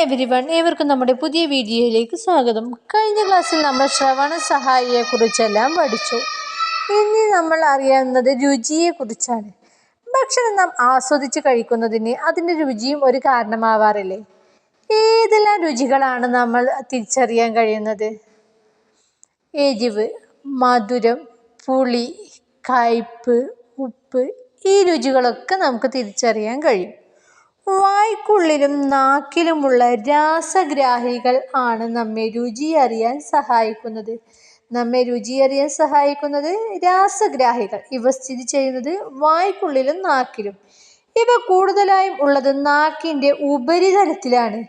Every one ഏവർക്കും നമ്മുടെ പുതിയ വീഡിയോയിലേക്ക് സ്വാഗതം. കഴിഞ്ഞ ക്ലാസ്സിൽ നമ്മൾ ശ്രവണ സഹായിയെക്കുറിച്ചെല്ലാം പഠിച്ചു. ഇനി നമ്മൾ അറിയാവുന്നത് രുചിയെക്കുറിച്ചാണ്. ഭക്ഷണം നാം ആസ്വദിച്ച് കഴിക്കുന്നതിന് അതിന്റെ രുചിയും ഒരു കാരണമാവാറില്ലേ? ഏതെല്ലാം രുചികളാണ് നമ്മൾ തിരിച്ചറിയാൻ കഴിയുന്നത്? എരിവ് മധുരം പുളി കയ്പ് ഉപ്പ് ഈ രുചികളൊക്കെ നമുക്ക് തിരിച്ചറിയാൻ കഴിയും. വായ്ക്കുള്ളിലും നാക്കിലുമുള്ള രാസഗ്രാഹികൾ ആണ് നമ്മെ രുചി അറിയാൻ സഹായിക്കുന്നത്. നമ്മെ രുചി അറിയാൻ സഹായിക്കുന്നത് രാസഗ്രാഹികൾ. ഇവ സ്ഥിതി ചെയ്യുന്നത് വായ്ക്കുള്ളിലും നാക്കിലും. ഇവ കൂടുതലായും ഉള്ളത് നാക്കിന്റെ ഉപരിതലത്തിലാണ്.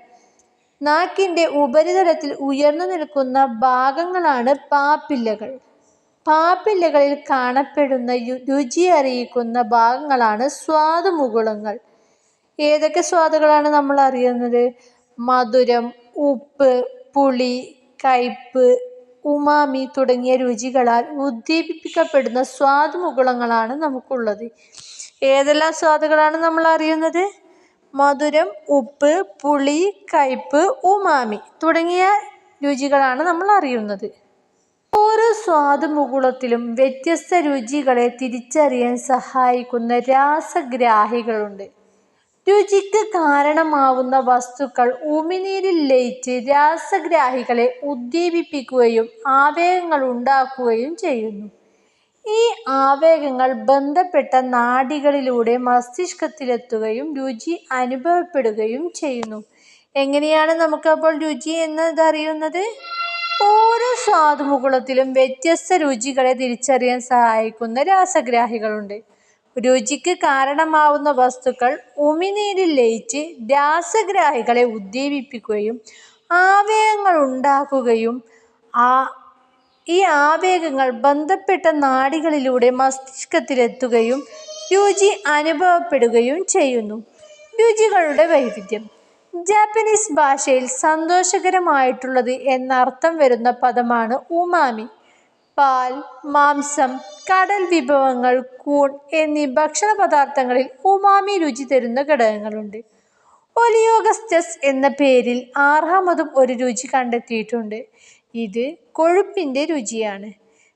നാക്കിന്റെ ഉപരിതലത്തിൽ ഉയർന്നു നിൽക്കുന്ന ഭാഗങ്ങളാണ് പാപ്പില്ലകൾ. പാപ്പില്ലകളിൽ കാണപ്പെടുന്ന രുചി അറിയിക്കുന്ന ഭാഗങ്ങളാണ് സ്വാദുമുകുളങ്ങൾ. ഏതൊക്കെ സ്വാദുകളാണ് നമ്മൾ അറിയുന്നത്? മധുരം ഉപ്പ് പുളി കയ്പ്പ് ഉമാമി തുടങ്ങിയ രുചികളാൽ ഉദ്ദീപിപ്പിക്കപ്പെടുന്ന സ്വാദുമുകുളങ്ങളാണ് നമുക്കുള്ളത്. ഏതെല്ലാം സ്വാദുകളാണ് നമ്മൾ അറിയുന്നത്? മധുരം ഉപ്പ് പുളി കയ്പ്പ് ഉമാമി തുടങ്ങിയ രുചികളാണ് നമ്മൾ അറിയുന്നത്. ഓരോ സ്വാദുമുകുളത്തിലും വ്യത്യസ്ത രുചികളെ തിരിച്ചറിയാൻ സഹായിക്കുന്ന രാസഗ്രാഹികളുണ്ട്. രുചിക്ക് കാരണമാവുന്ന വസ്തുക്കൾ ഉമിനീരിൽ ലയിച്ച് രാസഗ്രാഹികളെ ഉദ്ദീപിപ്പിക്കുകയും ആവേഗങ്ങൾ ഉണ്ടാക്കുകയും ചെയ്യുന്നു. ഈ ആവേഗങ്ങൾ ബന്ധപ്പെട്ട നാഡികളിലൂടെ മസ്തിഷ്കത്തിലെത്തുകയും രുചി അനുഭവപ്പെടുകയും ചെയ്യുന്നു. എങ്ങനെയാണ് നമുക്കപ്പോൾ രുചി എന്നത് അറിയുന്നത് ഓരോ സ്വാദുമുകുളത്തിലും വ്യത്യസ്ത രുചികളെ തിരിച്ചറിയാൻ സഹായിക്കുന്ന രാസഗ്രാഹികളുണ്ട്. രുചിക്ക് കാരണമാവുന്ന വസ്തുക്കൾ ഉമിനീരിൽ ലയിച്ച് രാസഗ്രാഹികളെ ഉദ്ദീപിപ്പിക്കുകയും ആവേഗങ്ങൾ ഉണ്ടാക്കുകയും ആ ഈ ആവേഗങ്ങൾ ബന്ധപ്പെട്ട നാടികളിലൂടെ മസ്തിഷ്കത്തിലെത്തുകയും രുചി അനുഭവപ്പെടുകയും ചെയ്യുന്നു. രുചികളുടെ വൈവിധ്യം. ജാപ്പനീസ് ഭാഷയിൽ സന്തോഷകരമായിട്ടുള്ളത് എന്നർത്ഥം വരുന്ന പദമാണ് ഉമാമി. പാൽ മാംസം കടൽ വിഭവങ്ങൾ കൂൺ എന്നീ ഭക്ഷണ പദാർത്ഥങ്ങളിൽ ഉമാമി രുചി തരുന്ന ഘടകങ്ങളുണ്ട്. ഒലിയോഗസ്റ്റസ് എന്ന പേരിൽ ആറാമതും ഒരു രുചി കണ്ടെത്തിയിട്ടുണ്ട്. ഇത് കൊഴുപ്പിന്റെ രുചിയാണ്.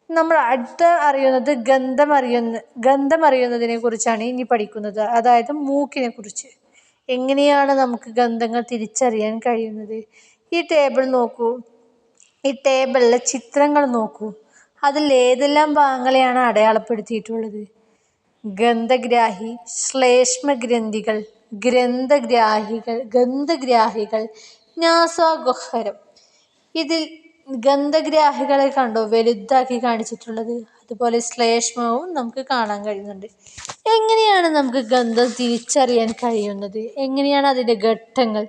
നമ്മൾ അടുത്ത അറിയുന്നത് ഗന്ധമറിയുന്ന അറിയുന്ന ഗന്ധം അറിയുന്നതിനെ കുറിച്ചാണ് ഇനി പഠിക്കുന്നത്. അതായത് മൂക്കിനെ കുറിച്ച്. എങ്ങനെയാണ് നമുക്ക് ഗന്ധങ്ങൾ തിരിച്ചറിയാൻ കഴിയുന്നത്? ഈ ടേബിൾ നോക്കൂ. ഈ ടേബിളിലെ ചിത്രങ്ങൾ നോക്കൂ. അതിൽ ഏതെല്ലാം ഭാഗങ്ങളെയാണ് അടയാളപ്പെടുത്തിയിട്ടുള്ളത്? ഗന്ധഗ്രാഹി ശ്ലേഷ്മഗ്രന്ഥികൾ ഗ്രന്ഥഗ്രാഹികൾ ഗന്ധഗ്രാഹികൾ നാസാഗഹ്വരം ഇതിൽ ഗന്ധഗ്രാഹികളെ കണ്ടോ? വലുതാക്കി കാണിച്ചിട്ടുള്ളത്. അതുപോലെ ശ്ലേഷ്മവും നമുക്ക് കാണാൻ കഴിയുന്നുണ്ട്. എങ്ങനെയാണ് നമുക്ക് ഗന്ധം തിരിച്ചറിയാൻ കഴിയുന്നത്? എങ്ങനെയാണ് അതിന്റെ ഘട്ടങ്ങൾ?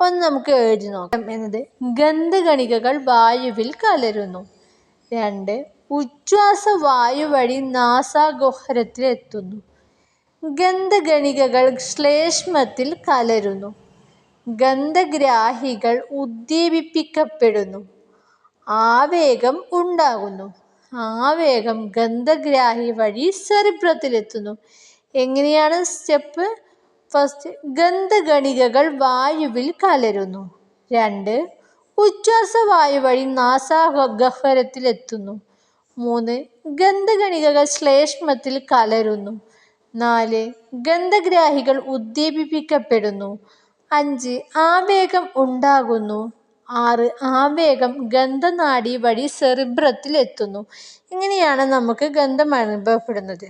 ഒന്ന് നമുക്ക് എഴുതി നോക്കാം. എന്നത് ഗന്ധകണികകൾ വായുവിൽ കലരുന്നു. രണ്ട്. ഉച്ഛ്വാസ വായു വഴി നാസാഗഹ്വരത്തിൽ എത്തുന്നു. ഗന്ധഗണികകൾ ശ്ലേഷ്മത്തിൽ കലരുന്നു. ഗന്ധഗ്രാഹികൾ ഉദ്ദീപിപ്പിക്കപ്പെടുന്നു. ആവേഗം ഉണ്ടാകുന്നു. ആവേഗം ഗന്ധഗ്രാഹി വഴി സെറിബ്രത്തിലെത്തുന്നു എങ്ങനെയാണ് സ്റ്റെപ്പ്? ഫസ്റ്റ് ഗന്ധഗണികകൾ വായുവിൽ കലരുന്നു. രണ്ട്. ഉച്ഛ്വാസവായു വഴി നാസാഗഹ്വരത്തിലെത്തുന്നു മൂന്ന് ഗന്ധകണികകൾ ശ്ലേഷ്മത്തിൽ കലരുന്നു. നാല് ഗന്ധഗ്രാഹികൾ ഉദ്ദീപിപ്പിക്കപ്പെടുന്നു. അഞ്ച് ആവേഗം ഉണ്ടാകുന്നു. ആറ് ആവേഗം ഗന്ധനാഡി വഴി സെറിബ്രത്തിൽ എത്തുന്നു ഇങ്ങനെയാണ് നമുക്ക് ഗന്ധം അനുഭവപ്പെടുന്നത്.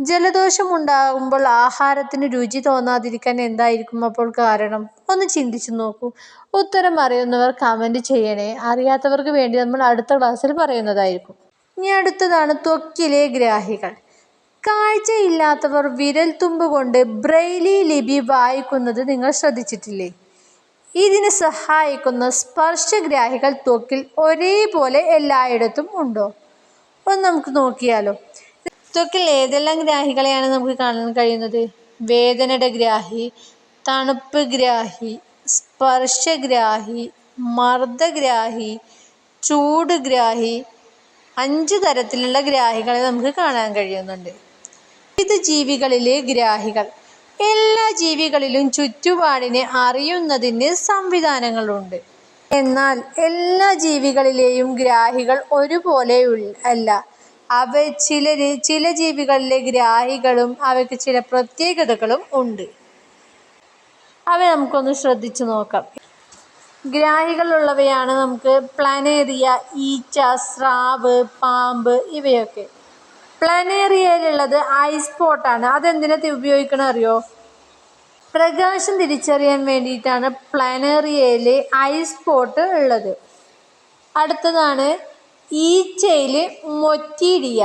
ജലദോഷം ഉണ്ടാകുമ്പോൾ ആഹാരത്തിന് രുചി തോന്നാതിരിക്കാൻ എന്തായിരിക്കും അപ്പോൾ കാരണം? ഒന്ന് ചിന്തിച്ചു നോക്കൂ. ഉത്തരം അറിയുന്നവർ കമന്റ് ചെയ്യണേ. അറിയാത്തവർക്ക് വേണ്ടി നമ്മൾ അടുത്ത ക്ലാസ്സിൽ പറയുന്നതായിരിക്കും. ഇനി അടുത്തതാണ് ത്വക്കിലെ ഗ്രാഹികൾ. കാഴ്ചയില്ലാത്തവർ വിരൽത്തുമ്പ് കൊണ്ട് ബ്രെയിലി ലിപി വായിക്കുന്നത് നിങ്ങൾ ശ്രദ്ധിച്ചിട്ടില്ലേ? ഇതിന് സഹായിക്കുന്ന സ്പർശഗ്രാഹികൾ ത്വക്കിൽ ഒരേപോലെ എല്ലായിടത്തും ഉണ്ടോ? ഒന്ന് നമുക്ക് നോക്കിയാലോ. ത്വക്കിൽ ഏതെല്ലാം ഗ്രാഹികളെയാണ് നമുക്ക് കാണാൻ കഴിയുന്നത്? വേദനയുടെ ഗ്രാഹി തണുപ്പ് ഗ്രാഹി സ്പർശഗ്രാഹി മർദ്ദഗ്രാഹി ചൂട് ഗ്രാഹി അഞ്ച് തരത്തിലുള്ള ഗ്രാഹികളെ നമുക്ക് കാണാൻ കഴിയുന്നുണ്ട്. ഇത് ജീവികളിലെ ഗ്രാഹികൾ. എല്ലാ ജീവികളിലും ചുറ്റുപാടിനെ അറിയുന്നതിന് സംവിധാനങ്ങളുണ്ട്. എന്നാൽ എല്ലാ ജീവികളിലെയും ഗ്രാഹികൾ ഒരുപോലെ അല്ല. അവ ചിലര് ചില ജീവികളിലെ ഗ്രാഹികളും അവയ്ക്ക് ചില പ്രത്യേകതകളും ഉണ്ട്. അവ നമുക്കൊന്ന് ശ്രദ്ധിച്ചു നോക്കാം. ഗ്രാഹികളുള്ളവയാണ് നമുക്ക് പ്ലാനേറിയ ഈച്ച സ്രാവ് പാമ്പ് ഇവയൊക്കെ. പ്ലാനേറിയയിലുള്ളത് ഐസ് പോട്ടാണ്. അതെന്തിനാ ഉപയോഗിക്കണത് അറിയോ? പ്രകാശം തിരിച്ചറിയാൻ വേണ്ടിയിട്ടാണ് പ്ലാനേറിയയിൽ ഐസ് പോട്ട് ഉള്ളത്. അടുത്തതാണ് ഈച്ചയിൽ മൊറ്റീരിയ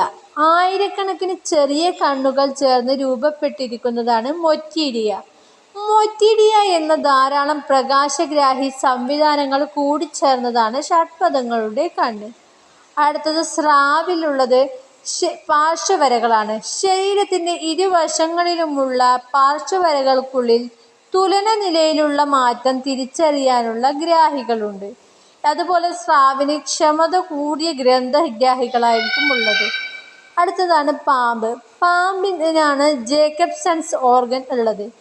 ആയിരക്കണക്കിന് ചെറിയ കണ്ണുകൾ ചേർന്ന് രൂപപ്പെട്ടിരിക്കുന്നതാണ് മൊറ്റീരിയ മൊറ്റീരിയ എന്ന ധാരാളം പ്രകാശഗ്രാഹി സംവിധാനങ്ങൾ കൂടിച്ചേർന്നതാണ് ഷഡ്പഥങ്ങളുടെ കണ്ണ്. അടുത്തത് സ്രാവിലുള്ളത് പാർശ്വവരകളാണ്. ശരീരത്തിന്റെ ഇരുവശങ്ങളിലുമുള്ള പാർശ്വവരകൾക്കുള്ളിൽ തുലന നിലയിലുള്ള മാറ്റം തിരിച്ചറിയാനുള്ള ഗ്രാഹികളുണ്ട്. അതുപോലെ സ്രാവിന് ക്ഷമത കൂടിയ ഗ്രന്ഥഗ്രാഹികളായിരിക്കും ഉള്ളത്. അടുത്തതാണ് പാമ്പ്. പാമ്പിനാണ് ജേക്കബ്സൺസ് ഓർഗൻ ഉള്ളത്.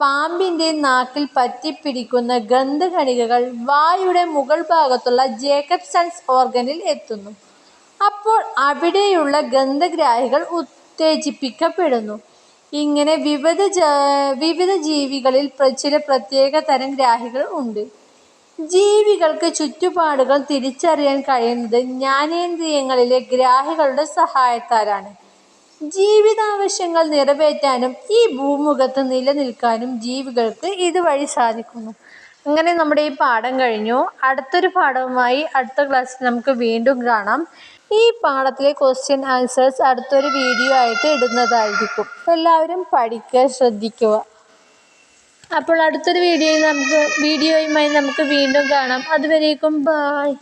പാമ്പിന്റെ നാക്കിൽ പറ്റിപ്പിടിക്കുന്ന ഗന്ധകണികകൾ വായുടെ മുകൾ ഭാഗത്തുള്ള ജേക്കബ്സൺസ് ഓർഗനിൽ എത്തുന്നു. അപ്പോൾ അവിടെയുള്ള ഗന്ധഗ്രാഹികൾ ഉത്തേജിപ്പിക്കപ്പെടുന്നു. ഇങ്ങനെ വിവിധ വിവിധ ജീവികളിൽ ചില പ്രത്യേക തരം ഗ്രാഹികൾ ഉണ്ട്. ജീവികൾക്ക് ചുറ്റുപാടുകൾ തിരിച്ചറിയാൻ കഴിയുന്നത് ജ്ഞാനേന്ദ്രിയങ്ങളിലെ ഗ്രാഹികളുടെ സഹായത്താലാണ്. ജീവിതാവശ്യങ്ങൾ നിറവേറ്റാനും ഈ ഭൂമുഖത്ത് നിലനിൽക്കാനും ജീവികൾക്ക് ഇതുവഴി സാധിക്കുന്നു. അങ്ങനെ നമ്മുടെ ഈ പാഠം കഴിഞ്ഞു. അടുത്തൊരു പാഠവുമായി അടുത്ത ക്ലാസ്സിൽ നമുക്ക് വീണ്ടും കാണാം. ഈ പാഠത്തിലെ ക്വസ്റ്റ്യൻ ആൻസേഴ്സ് അടുത്തൊരു വീഡിയോ ആയിട്ട് ഇടുന്നതായിരിക്കും. എല്ലാവരും പഠിക്കുക ശ്രദ്ധിക്കുക. അപ്പോൾ അടുത്തൊരു വീഡിയോയിൽ നമുക്ക് വീഡിയോയുമായി നമുക്ക് വീണ്ടും കാണാം. അതുവരേക്കും ബായ്